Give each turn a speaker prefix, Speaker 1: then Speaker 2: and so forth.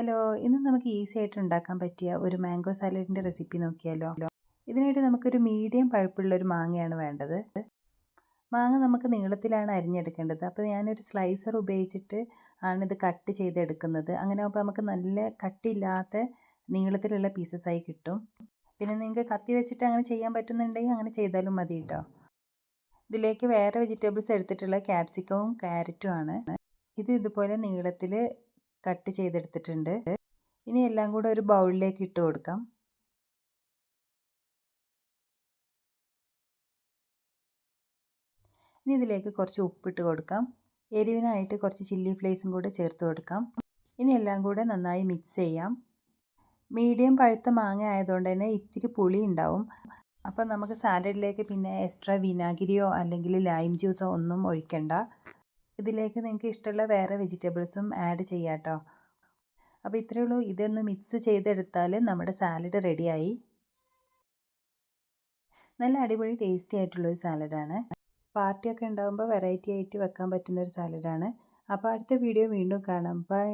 Speaker 1: Hello ഇന്ന് നമുക്ക് easy ആയിട്ട് ഉണ്ടാക്കാൻ പറ്റിയ ഒരു മാംഗോ സാലഡിന്റെ റെസിപ്പി നോക്കിയാലോ? ഇതിനായിട്ട് നമുക്കൊരു മീഡിയം പഴുപ്പുള്ള ഒരു മാങ്ങയാണ് വേണ്ടത്. മാങ്ങ നമുക്ക് നീളത്തിലാണ് അരിഞ്ഞെടുക്കേണ്ടത്. അപ്പോൾ ഞാനൊരു സ്ലൈസർ ഉപയോഗിച്ചിട്ട് ആണ് ഇത് കട്ട് ചെയ്തെടുക്കുന്നത്. അങ്ങനെ ആകുമ്പോൾ നമുക്ക് നല്ല കട്ടില്ലാത്ത നീളത്തിലുള്ള പീസസ് ആയി കിട്ടും. പിന്നെ നിങ്ങൾക്ക് കത്തി വെച്ചിട്ട് അങ്ങനെ ചെയ്യാൻ പറ്റുന്നുണ്ടെങ്കിൽ അങ്ങനെ ചെയ്താലും മതി കേട്ടോ. ഇതിലേക്ക് വേറെ വെജിറ്റബിൾസ് എടുത്തിട്ടുള്ള ക്യാപ്സിക്കവും ക്യാരറ്റും ആണ്. ഇത് ഇതുപോലെ നീളത്തിൽ കട്ട് ചെയ്തെടുത്തിട്ടുണ്ട്. ഇനി എല്ലാം കൂടെ ഒരു ബൗളിലേക്ക് ഇട്ട് കൊടുക്കാം. ഇനി ഇതിലേക്ക് കുറച്ച് ഉപ്പിട്ട് കൊടുക്കാം. എരിവിനായിട്ട് കുറച്ച് ചില്ലി ഫ്ലേസും കൂടെ ചേർത്ത് കൊടുക്കാം. ഇനി എല്ലാം കൂടെ നന്നായി മിക്സ് ചെയ്യാം. മീഡിയം പഴുത്ത മാങ്ങ ആയതുകൊണ്ട് തന്നെ ഇത്തിരി പുളി ഉണ്ടാവും. അപ്പോൾ നമുക്ക് സാലഡിലേക്ക് പിന്നെ എക്സ്ട്രാ വിനാഗിരിയോ അല്ലെങ്കിൽ ലൈം ജ്യൂസോ ഒന്നും ഒഴിക്കണ്ട. ഇതിലേക്ക് നിങ്ങൾക്ക് ഇഷ്ടമുള്ള വേറെ വെജിറ്റബിൾസും ആഡ് ചെയ്യാം കേട്ടോ അപ്പോൾ ഇത്രയേ ഉള്ളൂ. ഇതൊന്ന് മിക്സ് ചെയ്തെടുത്താൽ നമ്മുടെ സാലഡ് റെഡിയായി. നല്ല അടിപൊളി ടേസ്റ്റി ആയിട്ടുള്ള ഒരു സാലഡാണ്. പാർട്ടിയൊക്കെ ഉണ്ടാകുമ്പോൾ വെറൈറ്റി ആയിട്ട് വെക്കാൻ പറ്റുന്ന ഒരു സാലഡാണ്. അപ്പോൾ അടുത്ത വീഡിയോ വീണ്ടും കാണാം. ബൈ.